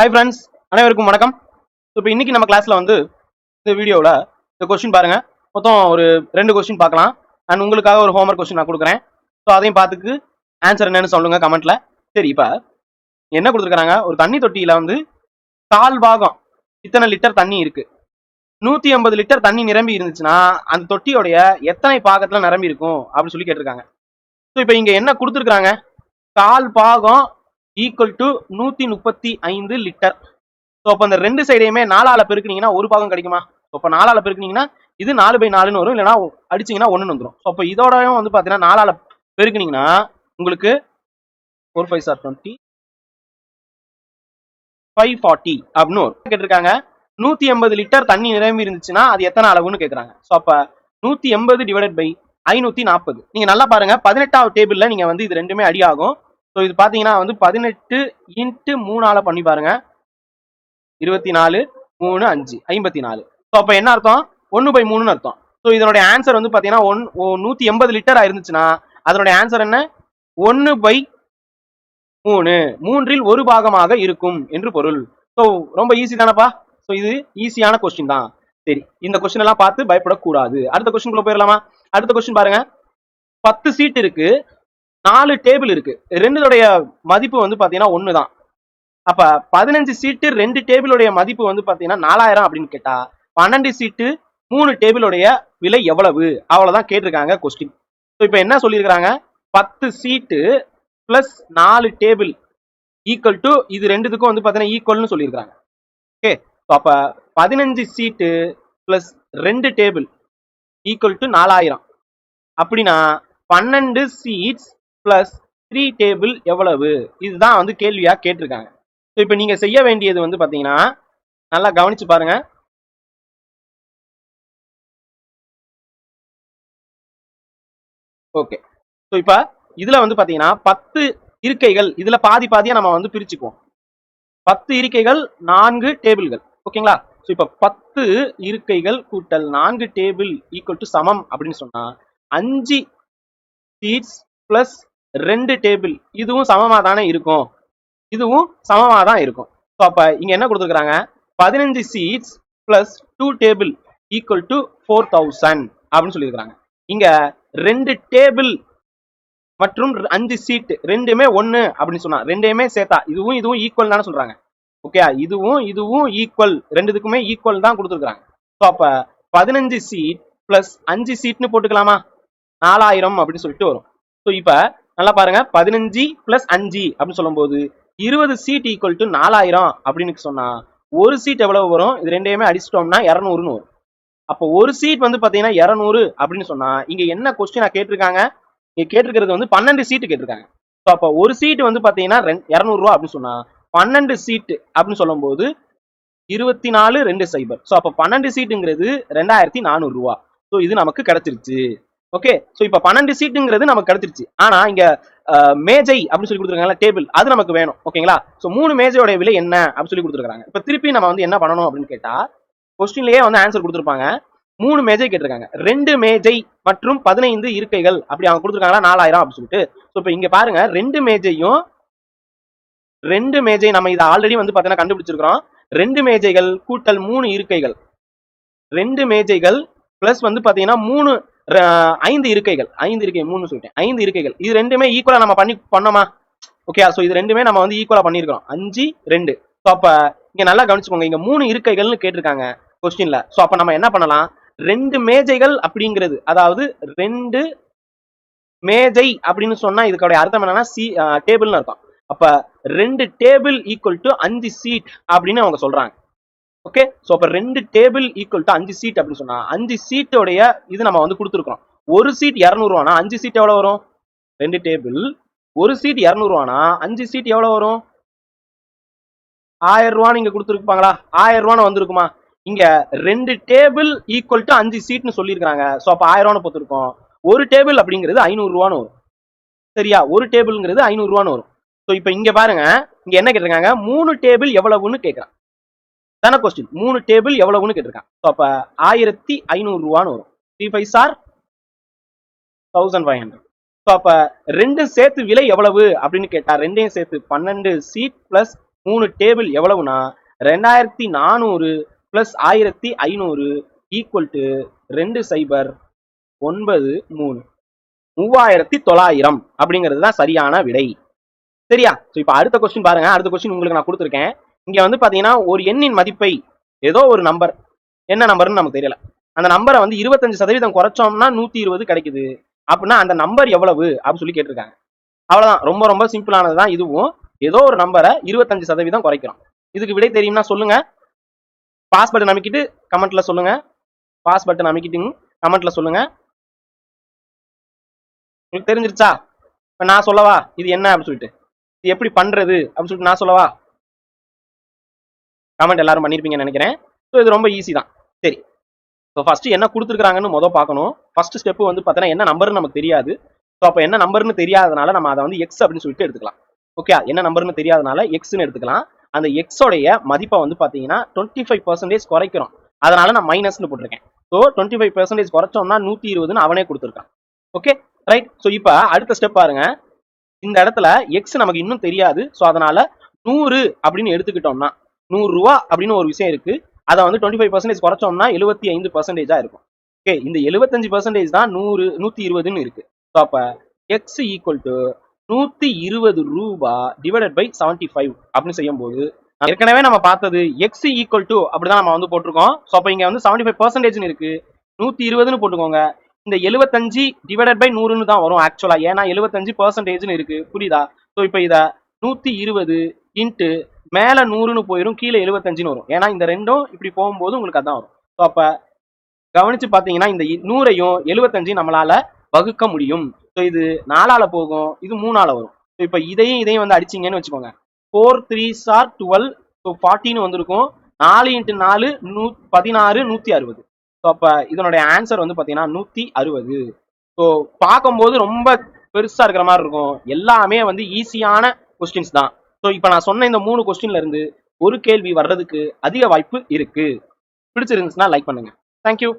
Hi friends அனைவருக்கும் வணக்கம். So இப்போ இன்றைக்கி நம்ம கிளாஸில் வந்து இந்த வீடியோவில் இந்த கொஸ்டின் பாருங்கள் மொத்தம் ஒரு ரெண்டு கொஸ்டின் பார்க்கலாம். அண்ட் உங்களுக்காக ஒரு ஹோம்ஒர்க் கொஸ்டின் நான் கொடுக்குறேன். ஸோ அதையும் பார்த்துக்கு ஆன்சர் என்னன்னு சொல்லுங்க கமெண்ட்டில் சரி இப்போ என்ன கொடுத்துருக்காங்க? ஒரு தண்ணி தொட்டியில் வந்து கால் பாகம் இத்தனை லிட்டர் தண்ணி இருக்குது நூற்றி ஐம்பது லிட்டர் தண்ணி நிரம்பி இருந்துச்சுன்னா அந்த தொட்டியோடைய எத்தனை பாகத்தில் நிரம்பி இருக்கும்? அப்படின்னு சொல்லி கேட்டிருக்காங்க. ஸோ இப்போ இங்கே என்ன கொடுத்துருக்குறாங்க கால் பாகம் ஈக்குவல் டு நூத்தி முப்பத்தி ஐந்து லிட்டர் ஸோ அப்போ அந்த ரெண்டு சைடையுமே நாலால பெருக்குனீங்கன்னா ஒரு பாகம் கிடைக்குமா? ஸோ அப்போ நாலால பெருக்குனீங்கன்னா இது நாலு பை நாலுன்னு வரும். இல்லைன்னா அடிச்சீங்கன்னா ஒன்றுன்னு வந்துடும் ஸோ அப்போ இதோடயும் வந்து பார்த்தீங்கன்னா நாலால பெருக்குனீங்கன்னா உங்களுக்கு four five are twenty five forty அப்படின்னு வரும். கேட்டிருக்காங்க. நூத்தி எண்பது லிட்டர் தண்ணி நிரம்பி இருந்துச்சுன்னா அது எத்தனை அளவுன்னு கேட்குறாங்க. ஸோ அப்போ நூற்றி எண்பது டிவைடட் பை ஐநூற்றி நாற்பது. நீங்கள் நல்லா பாருங்கள் பதினெட்டாவது டேபிளில் நீங்கள் வந்து இது ரெண்டுமே அடி ஆகும். ஸோ இது பார்த்தீங்கன்னா வந்து பதினெட்டு இன்ட்டு மூணால பண்ணி பாருங்க. இருபத்தி நாலு மூணு அஞ்சு ஐம்பத்தி நாலு ஸோ அப்போ என்ன அர்த்தம்? ஒன்று பை மூணுன்னு அர்த்தம். ஸோ இதனுடைய ஆன்சர் வந்து பார்த்தீங்கன்னா ஒன் நூற்றி எண்பது லிட்டர் இருந்துச்சுன்னா அதனுடைய ஆன்சர் என்ன? ஒன்று பை மூணு. மூன்றில் ஒரு பாகமாக இருக்கும் என்று பொருள். ஸோ ரொம்ப ஈஸி தானப்பா? ஸோ இது ஈஸியான கொஸ்டின் தான். சரி இந்த கொஸ்டின் எல்லாம் பார்த்து பயப்படக்கூடாது. அடுத்த கொஸ்டின் போயிடலாமா அடுத்த கொஸ்டின் பாருங்க. பத்து சீட் இருக்கு. நாலு டேபிள் இருக்கு. ரெண்டுடைய மதிப்பு வந்து பார்த்தீங்கன்னா ஒன்று தான் அப்போ பதினஞ்சு சீட்டு ரெண்டு டேபிளுடைய மதிப்பு வந்து பார்த்தீங்கன்னா நாலாயிரம் அப்படின்னு கேட்டா பன்னெண்டு சீட்டு மூணு டேபிளுடைய விலை எவ்வளவு? அவ்வளோதான் கேட்டிருக்காங்க கொஸ்டின் ஸோ இப்போ என்ன சொல்லியிருக்கிறாங்க? பத்து சீட்டு ப்ளஸ் நாலு டேபிள் ஈக்குவல் டு இது ரெண்டுத்துக்கும் வந்து பார்த்தீங்கன்னா ஈக்குவல்னு சொல்லியிருக்காங்க ஓகே ஸோ அப்போ பதினஞ்சு சீட்டு ப்ளஸ் ரெண்டு டேபிள் ஈக்குவல் டு நாலாயிரம். அப்படின்னா பன்னெண்டு சீட்ஸ் பிளஸ் த்ரீ டேபிள் எவ்வளவு? இதுதான் வந்து கேள்வியா கேட்டிருக்காங்க. ஸோ இப்போ நீங்க செய்ய வேண்டியது வந்து பாத்தீங்கன்னா நல்லா கவனிச்சு பாருங்க. ஓகே ஸோ இப்போ இதுல வந்து பாத்தீங்கன்னா பத்து இருக்கைகள் இதுல பாதி பாதியா நம்ம வந்து பிரிச்சுக்குவோம். பத்து இருக்கைகள் நான்கு டேபிள்கள் ஓகேங்களா ஸோ இப்போ பத்து இருக்கைகள் கூட்டல் நான்கு டேபிள் ஈக்குவல் டு சமம் அப்படின்னு சொன்னா அஞ்சு சீட்ஸ் ப்ளஸ் ரெண்டு டேபிள் இதுவும் சமமாக தானே இருக்கும். இதுவும் சமமாக தான் இருக்கும். ஸோ அப்போ இங்கே என்ன கொடுத்துருக்குறாங்க? பதினஞ்சு seats plus two table equal to four thousand அப்படின்னு சொல்லியிருக்கிறாங்க. இங்கே ரெண்டு டேபிள் மற்றும் அஞ்சு சீட்டு ரெண்டுமே ஒன்று அப்படின்னு சொன்னா ரெண்டையுமே சேர்த்தா இதுவும் இதுவும் ஈக்குவல் தானே சொல்றாங்க. ஓகே இதுவும் இதுவும் ஈக்குவல் ரெண்டுத்துக்குமே ஈக்குவல் தான் கொடுத்துருக்காங்க ஸோ அப்போ பதினஞ்சு சீட் ப்ளஸ் அஞ்சு சீட்னு போட்டுக்கலாமா? நாலாயிரம் அப்படின்னு சொல்லிட்டு வரும். ஸோ இப்போ நல்லா பாருங்க. பதினஞ்சு பிளஸ் அஞ்சு அப்படின்னு சொல்லும்போது இருபது சீட் ஈக்குவல் டு நாலாயிரம் அப்படின்னு சொன்னா ஒரு சீட் எவ்வளவு வரும்? இது ரெண்டையுமே அடிச்சிட்டோம்னா இரநூறுன்னு வரும் அப்போ ஒரு சீட் வந்து பாத்தீங்கன்னா இரநூறு அப்படின்னு சொன்னா இங்க என்ன கொஸ்டினா கேட்டிருக்காங்க? இங்க கேட்டிருக்கிறது வந்து பன்னெண்டு சீட்டு கேட்டிருக்காங்க. ஸோ அப்போ ஒரு சீட் வந்து பாத்தீங்கன்னா இரநூறுவா அப்படின்னு சொன்னா பன்னெண்டு சீட்டு அப்படின்னு சொல்லும்போது இருபத்தி நாலு ரெண்டு சைபர் ஸோ அப்போ பன்னெண்டு சீட்டுங்கிறது ரெண்டாயிரத்தி நானூறு ரூபா. ஸோ இது நமக்கு கிடைச்சிருச்சு. ஓகே ஸோ இப்போ பன்னெண்டு சீட்டுங்கிறது நமக்கு கிடைச்சிருச்சு. ஆனா இங்க மேஜை அப்படின்னு சொல்லி கொடுத்துருக்காங்களா டேபிள் அது நமக்கு வேணும். ஓகேங்களா ஸோ மூணு மேஜையோட விலை என்ன அப்படின்னு சொல்லி கொடுத்துருக்காங்க. இப்போ திருப்பி நம்ம வந்து என்ன பண்ணணும் அப்படின்னு கேட்டா கொஸ்டின்லயே வந்து ஆன்சர் கொடுத்துருப்பாங்க. மூணு மேஜை கேட்டிருக்காங்க. ரெண்டு மேஜை மற்றும் பதினைந்து இருக்கைகள். அப்படி அவங்க கொடுத்துருக்காங்களா? நாலாயிரம் அப்படின்னு சொல்லிட்டு. ஸோ இப்போ இங்க பாருங்க ரெண்டு மேஜையும் ரெண்டு மேஜை நம்ம இதை ஆல்ரெடி வந்து பார்த்தீங்கன்னா கண்டுபிடிச்சிருக்கிறோம். ரெண்டு மேஜைகள் கூட்டல் மூணு இருக்கைகள். ரெண்டு மேஜைகள் பிளஸ் வந்து பார்த்தீங்கன்னா மூணு ஐந்து இருக்கைகள். ஐந்து இருக்கை மூணு சொல்லிட்டேன். ஐந்து இருக்கைகள். இது ரெண்டுமே ஈக்குவலா நம்ம பண்ணி பண்ணோமா? ஓகே ஸோ இது ரெண்டுமே நம்ம வந்து ஈக்குவலா பண்ணிருக்கோம் அஞ்சு ரெண்டு. ஸோ அப்ப இங்க நல்லா கவனிச்சுக்கோங்க. இங்க மூணு இருக்கைகள்னு கேட்டிருக்காங்க கொஸ்டின்ல ஸோ அப்ப நம்ம என்ன பண்ணலாம்? ரெண்டு மேஜைகள் அப்படிங்கிறது அதாவது ரெண்டு மேஜை அப்படின்னு சொன்னா இதுக்கோட அர்த்தம் என்னன்னா சி டேபிள்னு அர்த்தம். அப்ப ரெண்டு டேபிள் ஈக்குவல் டு அஞ்சு சீட் அப்படின்னு அவங்க சொல்றாங்க. ஓகே ஸோ அப்போ ரெண்டு டேபிள் ஈக்குவல் டு அஞ்சு சீட் அப்படின்னு சொன்னா அஞ்சு சீட்டோடைய இது நம்ம வந்து கொடுத்துருக்கோம் ஒரு சீட் இரநூறுவானா அஞ்சு சீட் எவ்வளோ வரும்? ரெண்டு டேபிள் ஒரு சீட் இரநூறுவானா அஞ்சு சீட் எவ்வளோ வரும்? ஆயிரம் ரூபான்னு இங்கே கொடுத்துருப்பாங்களா? ஆயிரம் ரூபான்னு வந்திருக்குமா? இங்க ரெண்டு டேபிள் ஈக்குவல் டு அஞ்சு சீட்னு சொல்லியிருக்காங்க ஸோ அப்போ ஆயிரம் ரூபான்னு போட்டிருக்கோம். ஒரு டேபிள் அப்படிங்கிறது ஐநூறு ரூபான்னு வரும். சரியா? ஒரு டேபிள்ங்கிறது ஐநூறு ரூபான்னு வரும். ஸோ இப்போ இங்க பாருங்க. இங்க என்ன கேட்டிருக்காங்க? மூணு டேபிள் எவ்வளவுன்னு கேட்கறான். தானே கொஸ்டின் மூணு டேபிள் எவ்வளவுன்னு கேட்டிருக்கான். ஸோ அப்போ ஆயிரத்தி ஐநூறு ரூபான்னு வரும். Three five are thousand five hundred so அப்போ ரெண்டும் சேர்த்து விலை எவ்வளவு அப்படின்னு கேட்டால் ரெண்டையும் சேர்த்து பன்னெண்டு சீட் ப்ளஸ் மூணு டேபிள் எவ்வளவுனா ரெண்டாயிரத்தி நானூறு ப்ளஸ் ஆயிரத்தி ஐநூறு ஈக்குவல் டு ரெண்டு சைபர் ஒன்பது மூணு. மூவாயிரத்தி தொள்ளாயிரம் அப்படிங்கிறது தான் சரியான விடை. சரியா? ஸோ இப்போ அடுத்த கொஸ்டின் பாருங்க. அடுத்த கொஸ்டின் உங்களுக்கு நான் கொடுத்துருக்கேன். இங்க வந்து பாத்தீங்கன்னா ஒரு எண்ணின் மதிப்பை ஏதோ ஒரு நம்பர் என்ன நம்பர்னு நமக்கு தெரியல. அந்த நம்பரை வந்து இருபத்தஞ்சு சதவீதம் குறைச்சோம்னா நூத்தி இருபது கிடைக்குது. அப்படின்னா அந்த நம்பர் எவ்வளவு? அப்படின்னு சொல்லி கேட்டிருக்காங்க. அவ்வளவுதான். ரொம்ப ரொம்ப சிம்பிளானது தான் இதுவும். ஏதோ ஒரு நம்பரை இருபத்தஞ்சு சதவீதம் குறைக்கிறோம். இதுக்கு விடை தெரியும்னா சொல்லுங்க. பாஸ் பட்டன் அமைக்கிட்டு கமெண்ட்ல சொல்லுங்க. பாஸ் பட்டன் அமைக்கிட்டு கமெண்ட்ல சொல்லுங்க. உங்களுக்கு தெரிஞ்சிருச்சா? இப்போ நான் சொல்லவா? இது என்ன? அப்படின்னு சொல்லிட்டு. இது எப்படி பண்றது? அப்படின்னு சொல்லிட்டு நான் சொல்லவா? கமெண்ட் எல்லாரும் பண்ணியிருப்பீங்கன்னு நினைக்கிறேன். ஸோ இது ரொம்ப ஈஸி தான். சரி. ஸோ ஃபர்ஸ்ட் என்ன கொடுத்துருக்காங்கன்னு மொதல் பார்க்கணும். ஃபர்ஸ்ட் ஸ்டெப் வந்து பார்த்தீங்கன்னா என்ன நம்பர்னு நமக்கு தெரியாது. ஸோ அப்போ என்ன நம்பர்னு தெரியாதனால நம்ம அதை வந்து எக்ஸ் அப்படின்னு சொல்லிட்டு எடுத்துக்கலாம். ஓகே என்ன நம்பர்னு தெரியாதனால எக்ஸ்னு எடுத்துக்கலாம். அந்த எக்ஸோடைய மதிப்பை வந்து பார்த்தீங்கன்னா டுவெண்ட்டி ஃபைவ் பர்சன்டேஜ் குறைக்கிறோம். அதனால நான் மைனஸ்னு போட்டிருக்கேன். ஸோ டுவெண்ட்டி ஃபைவ் பர்சன்டேஜ் குறைச்சோம்னா நூற்றி இருபதுன்னு அவனே கொடுத்துருக்கான். ஓகே ரைட் ஸோ இப்போ அடுத்த ஸ்டெப் பாருங்க. இந்த இடத்துல எக்ஸ் நமக்கு இன்னும் தெரியாது. ஸோ அதனால நூறு அப்படின்னு எடுத்துக்கிட்டோம்னா நூறு ரூபா அப்படின்னு ஒரு விஷயம் இருக்கு. அதை வந்து டுவெண்ட்டி ஃபைவ் பர்சன்டேஜ் குறைச்சோம்னா எழுபத்தி ஐந்து பர்சன்டேஜாக இருக்கும். ஓகே இந்த எழுபத்தஞ்சு பர்சன்டேஜ் தான் நூறு நூத்தி இருபதுன்னு இருக்கு. ஸோ அப்போ எக்ஸ் ஈக்குவல் டு நூத்தி இருபது ரூபா டிவைடட் பை செவன்ட்டி ஃபைவ் அப்படின்னு செய்யும்போது ஏற்கனவே நம்ம பார்த்தது எக்ஸ் ஈக்குவல் டு அப்படிதான் நம்ம வந்து போட்டிருக்கோம். ஸோ அப்போ இங்கே வந்து செவன்ட்டி ஃபைவ் பர்சன்டேஜ்னு இருக்கு. நூத்தி இருபதுன்னு போட்டுக்கோங்க. இந்த எழுபத்தஞ்சு டிவைடட் பை நூறுன்னு தான் வரும் ஆக்சுவலா ஏன்னா எழுபத்தஞ்சு பர்சன்டேஜ்னு இருக்கு. புரியுதா? ஸோ இப்போ இதை நூத்தி இருபது இன்ட்டு மேல நூறுன்னு போயிடும் கீழே எழுபத்தஞ்சுன்னு வரும். ஏன்னா இந்த ரெண்டும் இப்படி போகும்போது உங்களுக்கு அதான் வரும். ஸோ அப்ப கவனிச்சு பார்த்தீங்கன்னா இந்த நூறையும் எழுபத்தஞ்சையும் நம்மளால வகுக்க முடியும். ஸோ இது நாலால போகும் இது மூணால வரும். ஸோ இப்போ இதையும் இதையும் வந்து அடிச்சிங்கன்னு வச்சுக்கோங்க. Four three are twelve so ஃபார்ட்டின்னு வந்திருக்கும். நாலு இன்ட்டு நாலு நூ பதினாறு நூற்றி அறுபது. ஸோ அப்போ இதனுடைய ஆன்சர் வந்து பார்த்தீங்கன்னா நூற்றி அறுபது. ஸோ பார்க்கும்போது ரொம்ப பெருசாக இருக்கிற மாதிரி இருக்கும். எல்லாமே வந்து ஈஸியான கொஸ்டின்ஸ் தான். ஸோ இப்போ நான் சொன்ன இந்த மூணு கொஸ்டின்ல இருந்து ஒரு கேள்வி வர்றதுக்கு அதிக வாய்ப்பு இருக்கு. பிடிச்சிருந்துச்சுன்னா லைக் பண்ணுங்க. தேங்க்யூ